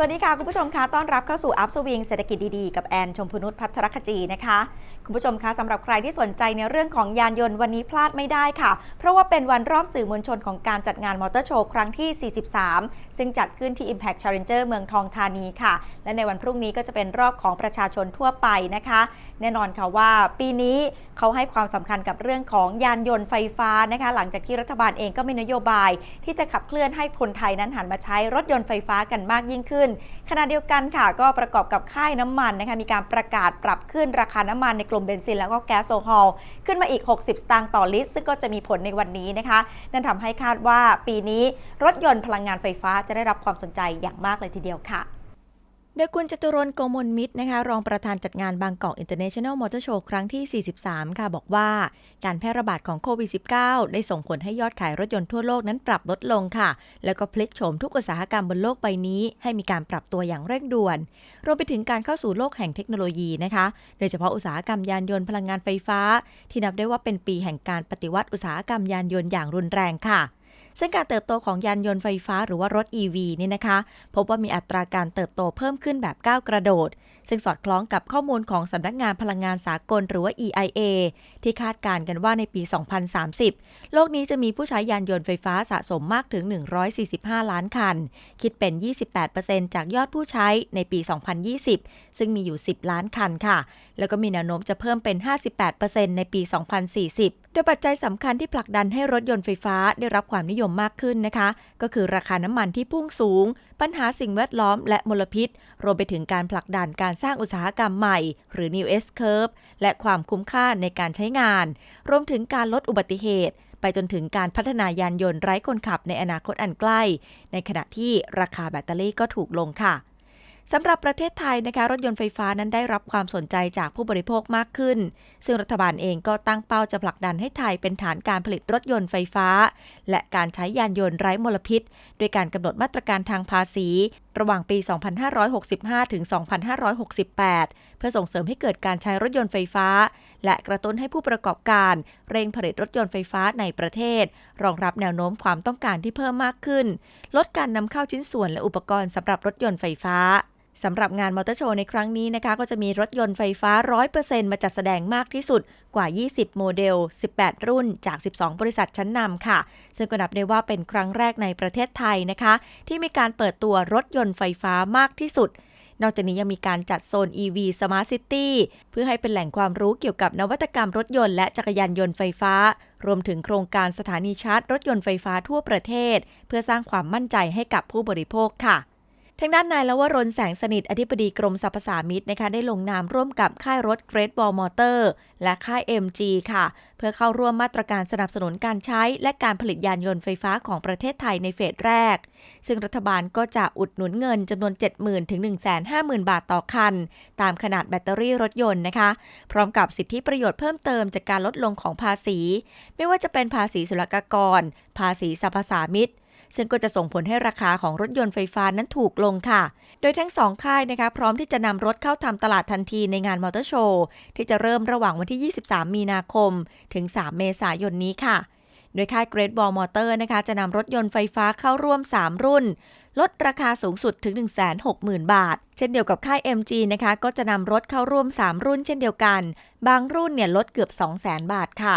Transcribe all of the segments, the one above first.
สวัสดีค่ะ คุณผู้ชมคะต้อนรับเข้าสู่อัพสวิงเศรษฐกิจดีๆ กับแอนชมพนุษพัทรคจีนะคะ คุณผู้ชมคะสำหรับใครที่สนใจในเรื่องของยานยนต์วันนี้พลาดไม่ได้ค่ะ เพราะว่าเป็นวันรอบสื่อมวลชนของการจัดงานมอเตอร์โชว์ครั้งที่ 43 ซึ่งจัดขึ้นที่ Impact Challenger เมืองทองธานีค่ะ และในวันพรุ่งนี้ก็จะเป็นรอบของประชาชนทั่วไปนะคะ แน่นอนค่ะว่าปีนี้เขาให้ความสำคัญกับเรื่องของยานยนต์ไฟฟ้านะคะ หลังจากที่รัฐบาลเองก็มีนโยบาย ที่จะขับเคลื่อนให้คนไทยนั้นหันมาใช้รถยนต์ไฟฟ้ากันมากยิ่งขึ้นขณะเดียวกันค่ะ ก็ประกอบกับค่ายน้ำมันนะคะมีการประกาศปรับขึ้นราคาน้ำมันในกลุ่มเบนซินแล้วก็แก๊สโซฮอลขึ้นมาอีก 60 สตางค์ต่อลิตร ซึ่งก็จะมีผลในวันนี้นะคะ นั่นทำให้คาดว่าปีนี้รถยนต์พลังงานไฟฟ้าจะได้รับความสนใจอย่างมากเลยทีเดียวค่ะ ดยคุณจตุรนโกมลมิตรนะคะรองประธานจัดงานบางกอก International Motor Show ครั้งที่ 43 ค่ะ บอกว่าการแพร่ระบาดของโควิด -19 ได้ส่งผลให้ยอดขายรถยนต์ทั่วโลกนั้นปรับลดลงค่ะ แล้วก็พลิกโฉมทุกอุตสาหกรรมบนโลกใบนี้ ให้มีการปรับตัวอย่างเร่งด่วน รวมไปถึงการเข้าสู่โลกแห่งเทคโนโลยีนะคะ โดยเฉพาะอุตสาหกรรมยานยนต์พลังงานไฟฟ้า ที่นับได้ว่าเป็นปีแห่งการปฏิวัติอุตสาหกรรมยานยนต์อย่างรุนแรงค่ะ ซึ่งการเติบโตของยานยนต์ไฟฟ้าหรือว่ารถ EV นี่นะคะ พบว่ามีอัตราการเติบโตเพิ่มขึ้นแบบก้าวกระโดด ซึ่งสอดคล้องกับข้อมูลของสำนักงานพลังงานสากลหรือว่า EIA ที่คาดการณ์กันว่าในปี 2030 โลกนี้จะมีผู้ใช้ยานยนต์ไฟฟ้าสะสมมากถึง 145 ล้านคัน คิดเป็น 28%จากยอดผู้ใช้ในปี 2020 ซึ่งมีอยู่ 10 ล้านคันค่ะ แล้วก็มีแนวโน้มจะเพิ่มเป็น 58%ในปี 2040 ดยปัจจัยสำคัญที่ผลักดันให้รถยนต์ไฟฟ้าได้รับความนิยมมากขึ้นนะคะ ก็คือราคาน้ำมันที่พุ่งสูง ปัญหาสิ่งแวดล้อมและมลพิษ รวมไปถึงการผลักดันการสร้างอุตสาหกรรมใหม่ หรือ New S Curve และความคุ้มค่าในการใช้งาน รวมถึงการลดอุบัติเหตุ ไปจนถึงการพัฒนายานยนต์ไร้คนขับในอนาคตอันใกล้ ในขณะที่ราคาแบตเตอรี่ก็ถูกลงค่ะ สำหรับประเทศไทยนะคะรถยนต์ไฟฟ้านั้นได้รับความสนใจจากผู้บริโภคมากขึ้น ซึ่งรัฐบาลเองก็ตั้งเป้าจะผลักดันให้ไทยเป็นฐานการผลิตรถยนต์ไฟฟ้า และการใช้ยานยนต์ไร้มลพิษ โดยการกำหนดมาตรการทางภาษี ระหว่างปี 2565 ถึง 2568 เพื่อส่งเสริมให้เกิดการใช้รถยนต์ไฟฟ้า และกระตุ้นให้ผู้ประกอบการ เร่งผลิตรถยนต์ไฟฟ้าในประเทศ รองรับแนวโน้มความต้องการที่เพิ่มมากขึ้น ลดการนำเข้าชิ้นส่วนและอุปกรณ์สำหรับรถยนต์ไฟฟ้า สำหรับงานมอเตอร์โชว์ในครั้งนี้นะคะ ก็จะมีรถยนต์ไฟฟ้า 100%มาจัดแสดงมากที่สุดกว่า 20 โมเดล 18 รุ่นจาก 12 บริษัทชั้นนำค่ะ ซึ่งก็นับได้ว่าเป็นครั้งแรกในประเทศไทยนะคะ ที่มีการเปิดตัวรถยนต์ไฟฟ้ามากที่สุด นอกจากนี้ยังมีการจัดโซน EV Smart City เพื่อให้เป็นแหล่งความรู้เกี่ยวกับนวัตกรรมรถยนต์และจักรยานยนต์ไฟฟ้า รวมถึงโครงการสถานีชาร์จรถยนต์ไฟฟ้าทั่วประเทศ เพื่อสร้างความมั่นใจให้กับผู้บริโภคค่ะ ทางด้านนายลวรนแสงสนิทอธิบดีกรมสรรพสามิตนะคะได้ลงนามร่วมกับค่ายรถ Great Wall Motor และค่าย MG ค่ะ เพื่อเข้าร่วมมาตรการสนับสนุนการใช้ และการผลิตยานยนต์ไฟฟ้าของประเทศไทยในเฟสแรก ซึ่งรัฐบาลก็จะอุดหนุนเงินจำนวน 70,000 ถึง 150,000 บาทต่อคัน ตามขนาดแบตเตอรี่รถยนต์นะคะ พร้อมกับสิทธิประโยชน์เพิ่มเติมจากการลดลงของภาษี ไม่ว่าจะเป็นภาษีศุลกากร ภาษีสรรพสามิต ซึ่งก็จะส่งผลให้ราคาของรถยนต์ไฟฟ้านั้นถูกลงค่ะ โดยทั้งสองค่ายนะคะพร้อมที่จะนำรถเข้าทำตลาดทันทีในงานมอเตอร์โชว์ที่จะเริ่มระหว่างวันที่ 23 มีนาคม ถึง 3 เมษายนนี้ค่ะ โดยค่าย Great Wall Motor นะคะจะนำรถยนต์ไฟฟ้าเข้าร่วม 3 รุ่น ลดราคาสูงสุดถึง 160,000 บาท เช่นเดียวกับค่าย MG นะคะก็จะนำรถเข้าร่วม 3 รุ่นเช่นเดียวกัน บางรุ่นเนี่ยลดเกือบ 200,000 บาทค่ะ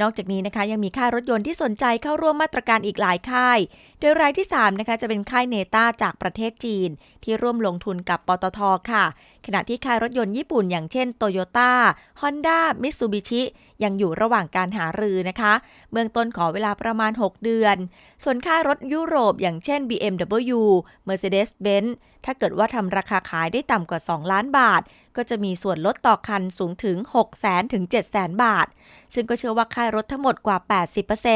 นอกจากนี้นะคะยังมีค่ายรถยนต์ที่สนใจเข้าร่วมมาตรการอีกหลายค่าย โดยรายที่3นะคะจะเป็นค่ายเนต้าจากประเทศจีน ที่ร่วมลงทุนกับปตทค่ะขณะที่ค่ายรถยนต์ญี่ปุ่นอย่างเช่นโตโยต้าฮอนด้ามิตซูบิชิยังอยู่ระหว่างการหารือนะคะเบื้องต้นขอเวลาประมาณ 6 เดือน ส่วนค่ายรถยุโรปอย่างเช่น BMW Mercedes-Benz ถ้าเกิดว่าทำราคาขายได้ต่ำกว่า 2 ล้านบาท ก็จะมีส่วนลดต่อคันสูงถึง 6 0 0 0 0ถึง7 0 0 0 0 บาท ซึ่งก็เชื่อว่าค่ายรถทั้งหมดกว่า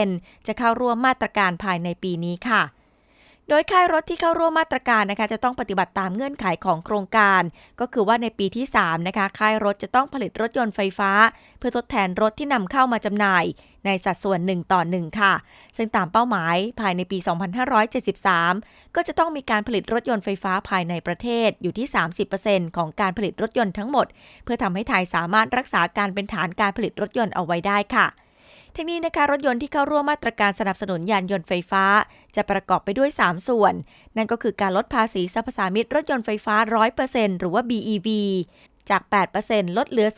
80%จะเข้าร่วมมาตรการภายในปีนี้ค่ะ โดยค่ายรถที่เข้าร่วมมาตรการนะคะจะต้องปฏิบัติตามเงื่อนไขของโครงการ ก็คือว่าในปีที่3นะคะค่ายรถจะต้องผลิตรถยนต์ไฟฟ้า เพื่อทดแทนรถที่นำเข้ามาจำหน่าย ในสัดส่วน 1 ต่อ 1 ค่ะ ซึ่งตามเป้าหมายภายในปี 2573 ก็จะต้องมีการผลิตรถยนต์ไฟฟ้าภายในประเทศอยู่ที่ 30%ของการผลิตรถยนต์ทั้งหมด เพื่อทำให้ไทยสามารถรักษาการเป็นฐานการผลิตรถยนต์เอาไว้ได้ค่ะ ทั้งนี้นะคะรถยนต์ที่เข้าร่วมมาตรการสนับสนุนยานยนต์ไฟฟ้า จะประกอบไปด้วย 3 ส่วน นั่นก็คือการลดภาษีสรรพสามิตรถยนต์ไฟฟ้า 100%หรือว่า BEV จาก 8%ลดเหลือ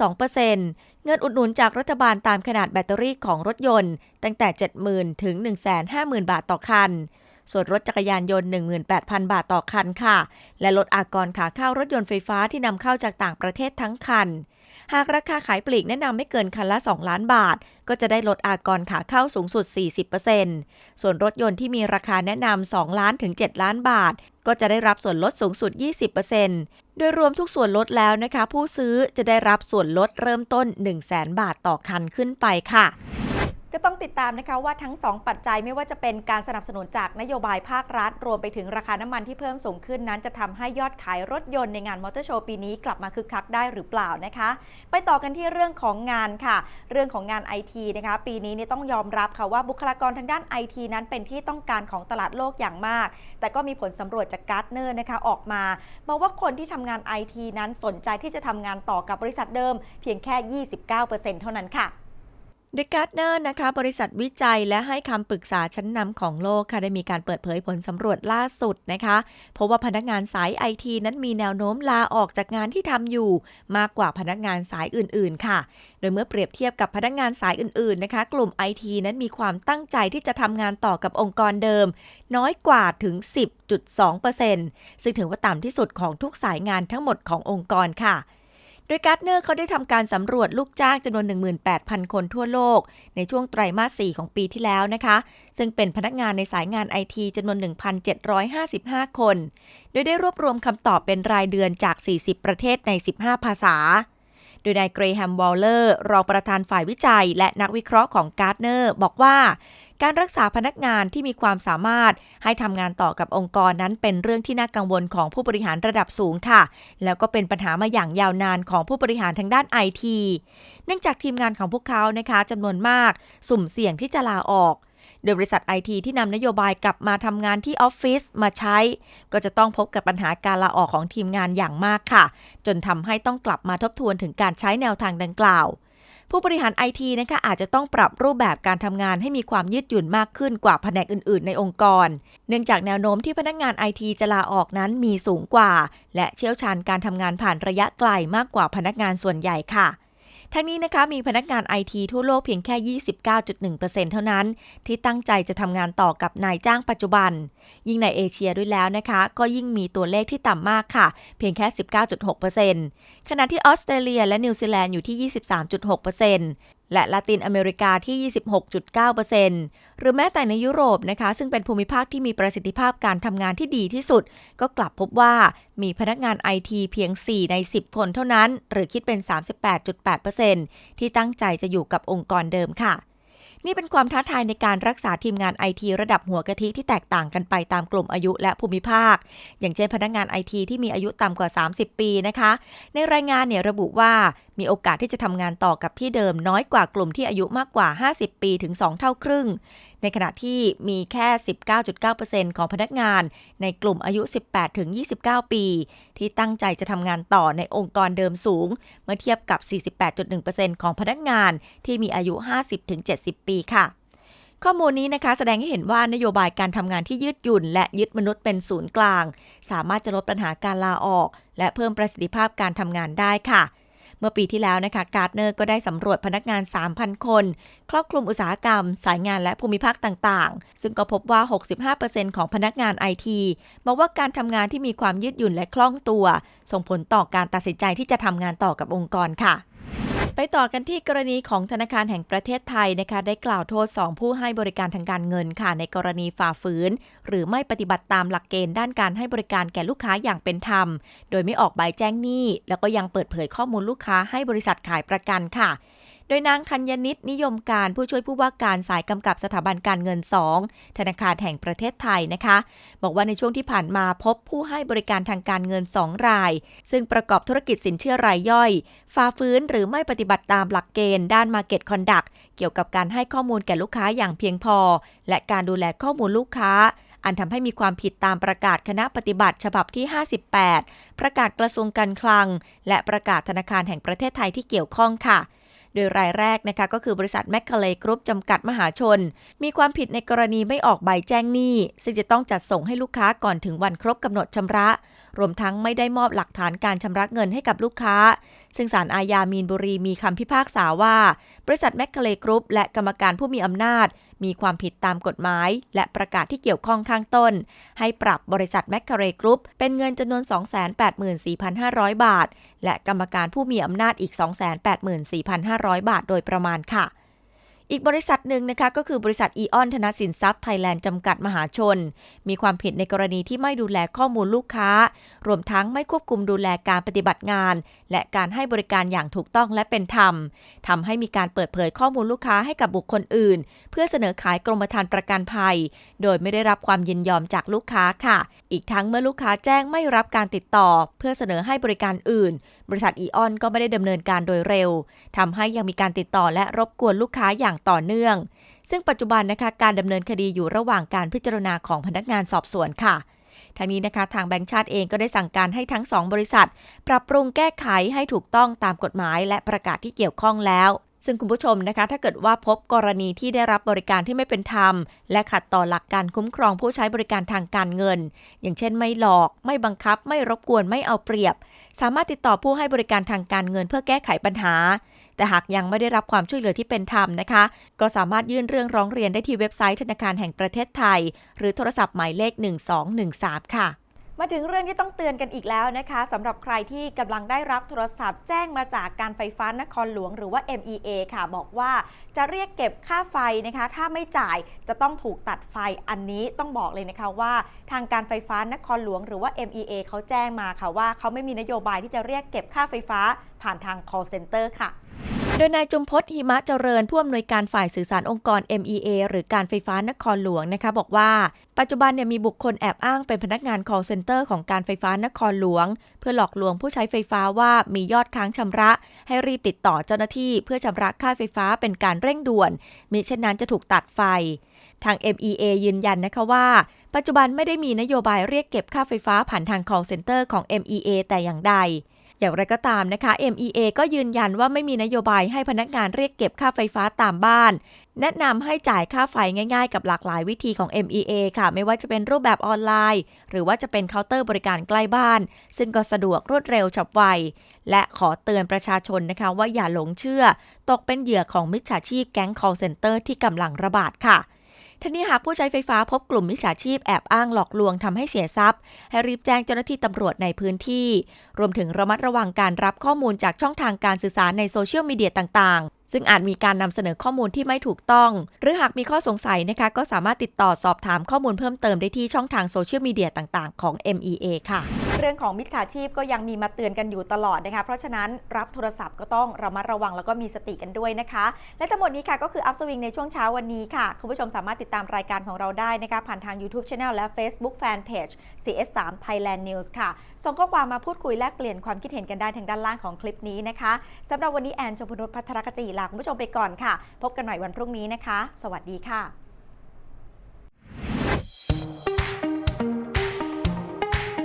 2%เงินอุดหนุนจากรัฐบาลตามขนาดแบตเตอรี่ของรถยนต์ ตั้งแต่ 70,000 ถึง 150,000 บาทต่อคัน ส่วนรถจักรยานยนต์ 18,000 บาทต่อคันค่ะ และลดอากรขาเข้ารถยนต์ไฟฟ้าที่นำเข้าจากต่างประเทศทั้งคัน หากราคาขายปลีกแนะนำไม่เกินคันละ 2 ล้านบาท ก็จะได้ลดอากรขาเข้าสูงสุด 40%ส่วนรถยนต์ที่มีราคาแนะนำ2ล้านถึง 7 ล้านบาท ก็จะได้รับส่วนลดสูงสุด 20%โดยรวมทุกส่วนลดแล้วนะคะ ผู้ซื้อจะได้รับส่วนลดเริ่มต้น 1 0 0 0 0แบาทต่อคันขึ้นไปค่ะ ก็ต้องติดตามนะคะว่าทั้ง 2 ปัจจัยไม่ว่าจะเป็นการสนับสนุนจากนโยบายภาครัฐ รวมไปถึงราคาน้ำมันที่เพิ่มสูงขึ้นนั้น จะทำให้ยอดขายรถยนต์ในงานมอเตอร์โชว์ปีนี้กลับมาคึกคักได้หรือเปล่านะคะ ไปต่อกันที่เรื่องของงานค่ะ เรื่องของงานไอทีนะคะปีนี้นี่ต้องยอมรับค่ะว่าบุคลากรทางด้านไอทีนั้นเป็นที่ต้องการของตลาดโลกอย่างมาก แต่ก็มีผลสำรวจจากการ์ดเนอร์นะคะออกมาบอกว่าคนที่ทำงานไอทีนั้นสนใจที่จะทำงานต่อกับบริษัทเดิม เพียงแค่ 29%เท่านั้นค่ะ เดการ์เนอร์นะคะบริษัทวิจัยและให้คำปรึกษาชั้นนำของโลกค่ะได้มีการเปิดเผยผลสำรวจล่าสุดนะคะเพราะว่าพนักงานสายไอทีนั้นมีแนวโน้มลาออกจากงานที่ทำอยู่ มากกว่าพนักงานสายอื่นๆ ค่ะ โดยเมื่อเปรียบเทียบกับพนักงานสายอื่นๆนะคะ กลุ่มไอทีนั้นมีความตั้งใจที่จะทำงานต่อกับองค์กรเดิม น้อยกว่าถึง 10.2%ซึ่งถือว่าต่ำที่สุดของทุกสายงานทั้งหมดขององค์กรค่ะ โดยการ์ดเนอร์เขาได้ทำการสำรวจลูกจ้างจำนวน 18,000 คนทั่วโลก ในช่วงไตรมาส 4 ของปีที่แล้วนะคะ ซึ่งเป็นพนักงานในสายงานไอทีจำนวน 1,755 คน โดยได้รวบรวมคำตอบเป็นรายเดือนจาก 40 ประเทศใน 15 ภาษา โดยนายเกรแฮมวอลเลอร์ รองประธานฝ่ายวิจัย และนักวิเคราะห์ของการ์ดเนอร์บอกว่า การรักษาพนักงานที่มีความสามารถให้ทำงานต่อกับองค์กรนั้นเป็นเรื่องที่น่ากังวลของผู้บริหารระดับสูงค่ะ แล้วก็เป็นปัญหามาอย่างยาวนานของผู้บริหารทางด้านไอทีเนื่องจากทีมงานของพวกเขานะคะจำนวนมาก สุ่มเสี่ยงที่จะลาออกโดยบริษัทไอทีที่นำนโยบายกลับมาทำงานที่ออฟฟิศมาใช้ ก็จะต้องพบกับปัญหาการลาออกของทีมงานอย่างมากค่ะ จนทำให้ต้องกลับมาทบทวนถึงการใช้แนวทางดังกล่าว ผู้บริหารไอทีนะคะอาจจะต้องปรับรูปแบบการทำงานให้มีความยืดหยุ่นมากขึ้นกว่าแผนกอื่น ๆ ในองค์กร เนื่องจากแนวโน้มที่พนักงานไอทีจะลาออกนั้นมีสูงกว่า และเชี่ยวชาญการทำงานผ่านระยะไกลมากกว่าพนักงานส่วนใหญ่ค่ะ ทั้งนี้นะคะมีพนักงานไอทีทั่วโลกเพียงแค่ 29.1%เท่านั้น ที่ตั้งใจจะทำงานต่อกับนายจ้างปัจจุบัน ยิ่งในเอเชียด้วยแล้วนะคะ ก็ยิ่งมีตัวเลขที่ต่ำมากค่ะ เพียงแค่ 19.6%ขณะที่ออสเตรเลียและนิวซีแลนด์อยู่ที่ 23.6%และลาตินอเมริกาที่ 26.9%หรือแม้แต่ในยุโรปนะคะ ซึ่งเป็นภูมิภาคที่มีประสิทธิภาพการทำงานที่ดีที่สุด ก็กลับพบว่ามีพนักงานไอทีเพียง 4 ใน 10 คนเท่านั้น หรือคิดเป็น 38.8%ที่ตั้งใจจะอยู่กับองค์กรเดิมค่ะ นี่เป็นความท้าทายในการรักษาทีมงานไอทีระดับหัวกะทิที่แตกต่างกันไปตามกลุ่มอายุและภูมิภาค อย่างเช่นพนักงานไอทีที่มีอายุต่ำกว่า 30 ปีนะคะ ในรายงานเนี่ยระบุว่ามีโอกาสที่จะทำงานต่อกับที่เดิมน้อยกว่ากลุ่มที่อายุมากกว่า 50 ปีถึง 2 เท่าครึ่ง ในขณะที่มีแค่ 19.9%ของพนักงาน ในกลุ่มอายุ 18 ถึง 29 ปี ที่ตั้งใจจะทำงานต่อในองค์กรเดิมสูง เมื่อเทียบกับ 48.1%ของพนักงานที่มีอายุ 50 ถึง 70 ปีค่ะข้อมูลนี้นะคะแสดงให้เห็นว่านโยบายการทำงานที่ยืดหยุ่น และยึดมนุษย์เป็นศูนย์กลาง สามารถจะลดปัญหาการลาออก และเพิ่มประสิทธิภาพการทำงานได้ค่ะ เมื่อปีที่แล้วนะคะการ์ดเนอร์ก็ได้สำรวจพนักงาน 3,000 คน ครอบคลุมอุตสาหกรรม สายงานและภูมิภาคต่างๆ ซึ่งก็พบว่า 65%ของพนักงานไอทีบอกว่าการทำงานที่มีความยืดหยุ่นและคล่องตัว ส่งผลต่อการตัดสินใจที่จะทำงานต่อกับองค์กรค่ะ ไปต่อกันที่กรณีของธนาคารแห่งประเทศไทยนะคะ ได้กล่าวโทษ 2 ผู้ให้บริการทางการเงินค่ะ ในกรณีฝ่าฝืน หรือไม่ปฏิบัติตามหลักเกณฑ์ด้านการให้บริการแก่ลูกค้าอย่างเป็นธรรม โดยไม่ออกใบแจ้งหนี้ แล้วก็ยังเปิดเผยข้อมูลลูกค้าให้บริษัทขายประกันค่ะ โดยนางธัญนิตนิยมการผู้ช่วยผู้ว่าการสายกำกับสถาบันการเงิน 2 ธนาคารแห่งประเทศไทยนะคะ บอกว่าในช่วงที่ผ่านมาพบผู้ให้บริการทางการเงิน 2 ราย ซึ่งประกอบธุรกิจสินเชื่อรายย่อยฝ่าฟื้นหรือไม่ปฏิบัติตามหลักเกณฑ์ด้าน Market Conduct เกี่ยวกับการให้ข้อมูลแก่ลูกค้าอย่างเพียงพอ และการดูแลข้อมูลลูกค้าอันทำให้มีความผิดตามประกาศคณะปฏิบัติฉบับที่ 58 ประกาศกระทรวงการคลัง และประกาศธนาคารแห่งประเทศไทยที่เกี่ยวข้องค่ะ โดยรายแรกนะคะก็คือบริษัทแมคคาเลกรุ๊ปจำกัดมหาชน มีความผิดในกรณีไม่ออกใบแจ้งหนี้ ซึ่งจะต้องจัดส่งให้ลูกค้าก่อนถึงวันครบกำหนดชำระ รวมทั้งไม่ได้มอบหลักฐานการชำระเงินให้กับลูกค้า ซึ่งศาลอาญามีนบุรีมีคำพิพากษาว่า บริษัทแมคคาเลกรุ๊ปและกรรมการผู้มีอำนาจ มีความผิดตามกฎหมาย และประกาศที่เกี่ยวข้องข้างต้น ให้ปรับบริษัทแมคคาเรกรุ๊ปเป็นเงินจำนวน 284,500 บาท และกรรมการผู้มีอำนาจอีก 284,500 บาทโดยประมาณค่ะ อีกบริษัทหนึ่งนะคะก็คือบริษัทอีออนธนสินทรัพย์ไทยแลนด์จำกัดมหาชน มีความผิดในกรณีที่ไม่ดูแลข้อมูลลูกค้า รวมทั้งไม่ควบคุมดูแลการปฏิบัติงาน และการให้บริการอย่างถูกต้องและเป็นธรรมทำให้มีการเปิดเผยข้อมูลลูกค้าให้กับบุคคลอื่น เพื่อเสนอขายกรมธรรม์ประกันภัย โดยไม่ได้รับความยินยอมจากลูกค้าค่ะ อีกทั้งเมื่อลูกค้าแจ้งไม่รับการติดต่อ เพื่อเสนอให้บริการอื่นบริษัทอีออนก็ไม่ได้ดำเนินการโดยเร็วทำให้ยังมีการติดต่อและรบกวนลูกค้าอย่างต่อเนื่อง ซึ่งปัจจุบันนะคะการดำเนินคดีอยู่ระหว่างการพิจารณาของพนักงานสอบสวนค่ะทางนี้นะคะทางแบงค์ชาติเองก็ได้สั่งการให้ทั้ง 2 บริษัท ปรับปรุงแก้ไขให้ถูกต้องตามกฎหมายและประกาศที่เกี่ยวข้องแล้ว ซึ่งคุณผู้ชมนะคะ ถ้าเกิดว่าพบกรณีที่ได้รับบริการที่ไม่เป็นธรรม และขัดต่อหลักการคุ้มครองผู้ใช้บริการทางการเงิน อย่างเช่นไม่หลอก ไม่บังคับ ไม่รบกวนไม่เอาเปรียบ สามารถติดต่อผู้ให้บริการทางการเงินเพื่อแก้ไขปัญหา แต่หากยังไม่ได้รับความช่วยเหลือที่เป็นธรรมนะคะ ก็สามารถยื่นเรื่องร้องเรียนได้ที่เว็บไซต์ธนาคารแห่งประเทศไทย หรือโทรศัพท์หมายเลข 1213 ค่ะ มาถึงเรื่องที่ต้องเตือนกันอีกแล้วนะคะสำหรับใครที่กำลังได้รับโทรศัพท์แจ้งมาจากการไฟฟ้านครหลวงหรือว่า MEA ค่ะ บอกว่าจะเรียกเก็บค่าไฟนะคะ ถ้าไม่จ่ายจะต้องถูกตัดไฟอันนี้ต้องบอกเลยนะคะว่า ทางการไฟฟ้านครหลวงหรือว่า MEA เขาแจ้งมาค่ะว่าเขาไม่มีนโยบายที่จะเรียกเก็บค่าไฟฟ้าผ่านทาง call center ค่ะ โดยนายจุมพศหิมะเจริญผู้อำนวยการฝ่ายสื่อสารองค์กร MEA หรือการไฟฟ้านครหลวงนะคะ บอกว่า ปัจจุบันเนี่ยมีบุคคลแอบอ้างเป็นพนักงาน call center ของการไฟฟ้านครหลวง เพื่อหลอกลวงผู้ใช้ไฟฟ้าว่ามียอดค้างชำระ ให้รีบติดต่อเจ้าหน้าที่ เพื่อชำระค่าไฟฟ้าเป็นการเร่งด่วน มิฉะนั้นจะถูกตัดไฟ ทาง MEA ยืนยันนะคะว่า ปัจจุบันไม่ได้มีนโยบายเรียกเก็บค่าไฟฟ้าผ่านทาง call center ของ MEA แต่อย่างใด อย่างไรก็ตามนะคะ MEA ก็ยืนยันว่าไม่มีนโยบายให้พนักงานเรียกเก็บค่าไฟฟ้าตามบ้าน แนะนำให้จ่ายค่าไฟง่ายๆ กับหลากหลายวิธีของ MEA ค่ะ ไม่ว่าจะเป็นรูปแบบออนไลน์ หรือว่าจะเป็นเคาน์เตอร์บริการใกล้บ้าน ซึ่งก็สะดวกรวดเร็วฉับไว และขอเตือนประชาชนนะคะ ว่าอย่าหลงเชื่อ ตกเป็นเหยื่อของมิจฉาชีพแก๊ง call center ที่กำลังระบาดค่ะ ทีนี้หากผู้ใช้ไฟฟ้าพบกลุ่มมิจฉาชีพแอบอ้างหลอกลวงทำให้เสียทรัพย์ ให้รีบแจ้งเจ้าหน้าที่ตำรวจในพื้นที่ รวมถึงระมัดระวังการรับข้อมูลจากช่องทางการสื่อสารในโซเชียลมีเดียต่างๆซึ่งอาจมีการนำเสนอข้อมูลที่ไม่ถูกต้อง หรือหากมีข้อสงสัยนะคะ ก็สามารถติดต่อสอบถามข้อมูลเพิ่มเติมได้ที่ช่องทางโซเชียลมีเดียต่างๆ ของ MEA ค่ะ เรื่องของมิจฉาชีพก็ยังมีมาเตือนกันอยู่ตลอดนะคะ เพราะฉะนั้นรับโทรศัพท์ก็ต้องระมัดระวังแล้วก็มีสติกันด้วยนะคะ และทั้งหมดนี้ค่ะก็คืออัพสวิงในช่วงเช้าวันนี้ค่ะ คุณผู้ชมสามารถติดตามรายการของเราได้นะคะผ่านทาง YouTube Channel และ Facebook Fanpage CS3 Thailand News ค่ะ ส่งข้อความมาพูดคุยแลกเปลี่ยนความคิดเห็นกันได้ทางด้านล่างของคลิปนี้นะคะสำหรับวันนี้แอนชมพนุษย์พัทรกจีลาคุณผู้ชมไปก่อนค่ะ พบกันใหม่วันพรุ่งนี้นะคะ สวัสดีค่ะ